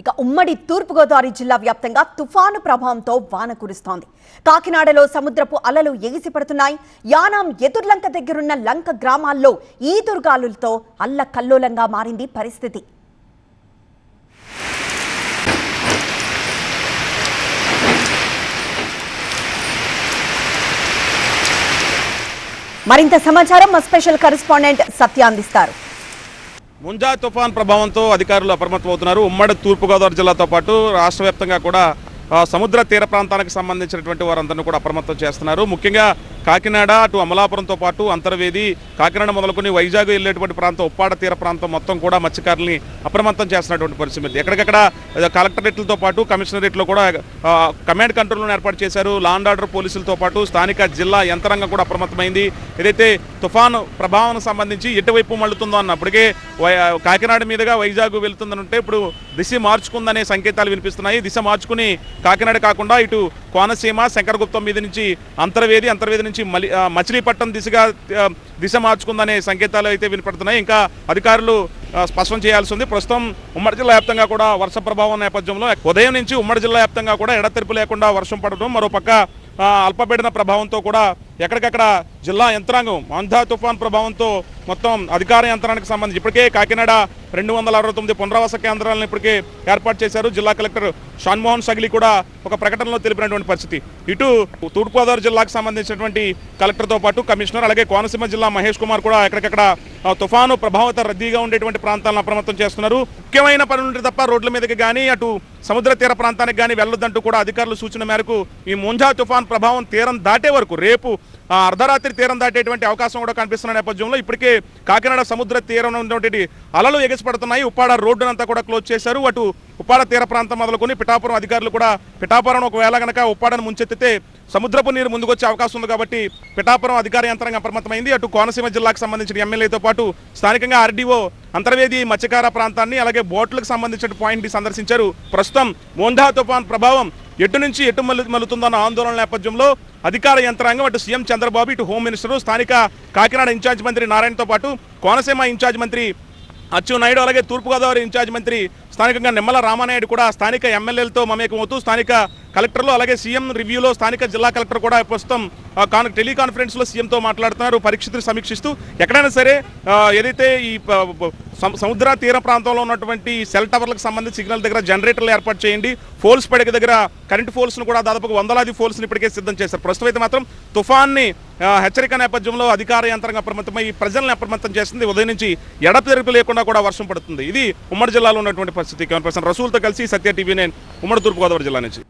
ఇక ఉమ్మడి తూర్పుగోదావరి జిల్లా వ్యాప్తంగా తుఫాను ప్రభావంతో వాన కురుస్తోంది. కాకినాడలో సముద్రపు అలలు ఎగిసిపడుతున్నాయి. యానాం ఎదుర్లంక దగ్గరున్న లంక గ్రామాల్లో ఈదురుగాలులతో అల్లకల్లోలంగా మారింది పరిస్థితి. మరింత సమాచారం మా స్పెషల్ కరెస్పాండెంట్ సత్య అందిస్తారు. ముంజా తుఫాన్ ప్రభావంతో అధికారులు అప్రమత్తమవుతున్నారు. ఉమ్మడి తూర్పుగోదావరి జిల్లాతో పాటు రాష్ట్ర కూడా సముద్ర తీర ప్రాంతానికి సంబంధించినటువంటి వారందరినీ కూడా అప్రమత్తం చేస్తున్నారు. ముఖ్యంగా కాకినాడ అటు అమలాపురంతో పాటు అంతర్వేది కాకినాడ మొదలుకొని వైజాగ్ వెళ్ళేటువంటి ప్రాంతం ఉప్పాడ తీర ప్రాంతం మొత్తం కూడా మత్స్యకారుల్ని అప్రమత్తం చేస్తున్నటువంటి పరిస్థితి ఎక్కడికక్కడ కలెక్టరేట్లతో పాటు కమిషనరేట్లో కూడా కమాండ్ కంట్రోల్ను ఏర్పాటు చేశారు. లాండ్ ఆర్డర్ పోలీసులతో పాటు స్థానిక జిల్లా యంత్రాంగం కూడా అప్రమత్తమైంది. ఏదైతే తుఫాను ప్రభావం సంబంధించి ఎటువైపు మళ్ళుతుందో అన్నప్పటికే వై- కాకినాడ మీదుగా వైజాగ్ వెళ్తుందనంటే ఇప్పుడు దిశ మార్చుకుందనే సంకేతాలు వినిపిస్తున్నాయి. దిశ మార్చుకుని కాకినాడ కాకుండా ఇటు కోనసీమ శంకరగుప్తం మీద నుంచి అంతర్వేది అంతర్వేది నుంచి మలి మచిలీపట్నం దిశగా దిశ మార్చుకుందనే సంకేతాలు అయితే వినపడుతున్నాయి. ఇంకా అధికారులు స్పష్టం చేయాల్సి ఉంది. ప్రస్తుతం ఉమ్మడి జిల్లా వ్యాప్తంగా కూడా వర్ష ప్రభావం నేపథ్యంలో ఉదయం నుంచి ఉమ్మడి జిల్లా వ్యాప్తంగా కూడా ఎడతెరిపి లేకుండా వర్షం పడడం మరోపక్క అల్పపీడన ప్రభావంతో కూడా ఎక్కడికక్కడ జిల్లా యంత్రాంగం మాంధా తుఫాన్ ప్రభావంతో మొత్తం అధికార యంత్రానికి సంబంధించి ఇప్పటికే కాకినాడ రెండు వందల అరవై తొమ్మిది పునరావాస కేంద్రాలను ఇప్పటికే ఏర్పాటు చేశారు. జిల్లా కలెక్టర్ షాన్మోహన్ సగిలి కూడా ఒక ప్రకటనలో తెలిపినటువంటి పరిస్థితి. ఇటు తూర్పుగోదావరి జిల్లాకు సంబంధించినటువంటి కలెక్టర్తో పాటు కమిషనర్ అలాగే కోనసీమ జిల్లా మహేష్ కుమార్ కూడా ఎక్కడికక్కడ తుఫాను ప్రభావిత రద్దీగా ఉండేటువంటి ప్రాంతాలను అప్రమత్తం చేస్తున్నారు. ముఖ్యమైన పనులుంటే తప్ప రోడ్ల మీదకి కానీ అటు సముద్ర తీర ప్రాంతానికి కానీ వెళ్ళొద్దంటూ కూడా అధికారులు సూచన మేరకు ఈ ముంజా తుఫాన్ ప్రభావం తీరం దాటే వరకు రేపు ఆ, తీరం దాటేటువంటి అవకాశం కూడా కనిపిస్తున్న నేపథ్యంలో ఇప్పటికే కాకినాడ సముద్ర తీరం ఉన్నటువంటి అలలు ఎగిసిపడుతున్నాయి. ఉప్పాడ రోడ్డునంతా కూడా క్లోజ్ చేశారు. అటు ఉప్పాడ తీర ప్రాంతం మొదలుకొని పిఠాపురం అధికారులు కూడా పిఠాపురం ఒకవేళ కనుక ఉప్పాడను ముంచెత్తితే సముద్రపు నీరు ముందుకొచ్చే అవకాశం ఉంది కాబట్టి పిఠాపురం అధికార యంత్రాంగం అప్రమత్తమైంది. అటు కోనసీమ జిల్లాకు సంబంధించిన ఎమ్మెల్యేతో పాటు స్థానికంగా ఆర్డీఓ అంతర్వేది మత్స్యకార ప్రాంతాన్ని అలాగే బోట్లకు సంబంధించిన పాయింట్ సందర్శించారు. ప్రస్తుతం మోంధా తుఫాన్ ప్రభావం ఎటు నుంచి ఎటు మల్లు మల్లుతుందన్న ఆందోళన నేపథ్యంలో అధికార యంత్రాంగం అటు సీఎం చంద్రబాబు ఇటు హోమ్ మినిస్టర్ స్థానిక కాకినాడ ఇన్ఛార్జ్ మంత్రి నారాయణతో పాటు కోనసీమ ఇన్ఛార్జ్ మంత్రి నాయుడు అలాగే తూర్పుగోదావరి ఇన్ఛార్జ్ మంత్రి స్థానికంగా నిమ్మల రామానాయుడు కూడా స్థానిక ఎమ్మెల్యేలతో మమేకమవుతూ స్థానిక కలెక్టర్లు అలాగే సీఎం రివ్యూలో స్థానిక జిల్లా కలెక్టర్ కూడా ప్రస్తుతం కాన్ టెలికాన్ఫరెన్స్లో సీఎంతో మాట్లాడుతున్నారు పరీక్షలు సమీక్షిస్తూ. ఎక్కడైనా సరే ఏదైతే ఈ సముద్ర తీర ప్రాంతంలో ఉన్నటువంటి సెల్ టవర్లకు సంబంధించి సిగ్నల్ దగ్గర జనరేటర్లు ఏర్పాటు చేయండి. ఫోల్స్ పడక దగ్గర కరెంట్ ఫోల్స్ను కూడా దాదాపు వందలాది ఫోల్స్ని ఇప్పటికే సిద్ధం చేశారు. ప్రస్తుతం అయితే మాత్రం తుఫాన్ని హెచ్చరిక నేపథ్యంలో అధికార యంత్రాంగం అప్రమత్తమై ప్రజలను అప్రమత్తం చేస్తుంది. ఉదయం నుంచి ఎడతెరిపి లేకుండా కూడా వర్షం పడుతుంది. ఇది ఉమ్మడి జిల్లాలో ఉన్నటువంటి పరిస్థితి. కెమెరా పర్సన్ రసూల్తో కలిసి సత్య టీవీ నేను ఉమ్మడి తూర్పుగోదావరి జిల్లా నుంచి.